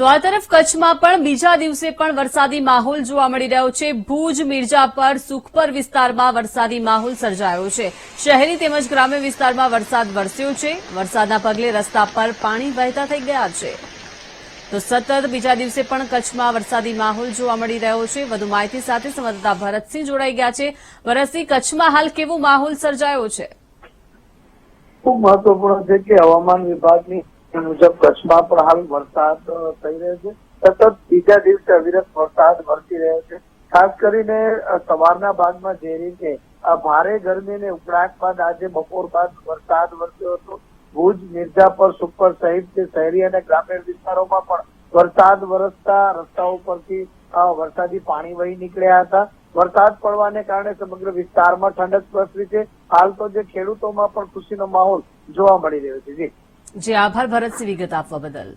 તો આ તરફ કચ્છમાં પણ બીજા દિવસે પણ વરસાદી માહોલ જોવા મળી રહ્યો છે. ભુજ મિર્જાપર સુખપર વિસ્તારમાં વરસાદી માહોલ સર્જાયો છે. શહેરી તેમજ ગ્રામ્ય વિસ્તારમાં વરસાદ વરસ્યો છે. વરસાદના પગલે રસ્તા પર પાણી વહેતા થઈ ગયા છે. તો સતત બીજા દિવસે પણ કચ્છમાં વરસાદી માહોલ જોવા મળી રહ્યો છે. વધુ માહિતી સાથે સંવાદદાતા ભરતસિંહ જોડાઈ ગયા છે. ભરતસિંહ, કચ્છમાં હાલ કેવો માહોલ સર્જાયો છે? ખૂબ મહત્વપૂર્ણ છે કે હવામાન વિભાગની મુજબ કચ્છમાં પણ હાલ વરસાદ થઈ રહ્યો છે. સતત બીજા દિવસે અવિરત વરસાદ વરસી રહ્યો છે. ખાસ કરીને સવારના ભાગમાં જે રીતે ભારે ગરમીને ઉકળાટ બાદ આજે બપોર બાદ વરસાદ વરસ્યો હતો. ભુજ મિર્જાપર સુપર સહિત શહેરી અને ગ્રામીણ વિસ્તારોમાં પણ વરસાદ વરસતા રસ્તાઓ પરથી વરસાદી પાણી વહી નીકળ્યા હતા. વરસાદ પડવાને કારણે સમગ્ર વિસ્તારમાં ઠંડક પ્રસરી છે. હાલ તો જે ખેડૂતોમાં પણ ખુશીનો માહોલ જોવા મળી રહ્યો છે. જી. જે આભાર ભરતસિંહ વિગત આપવા બદલ.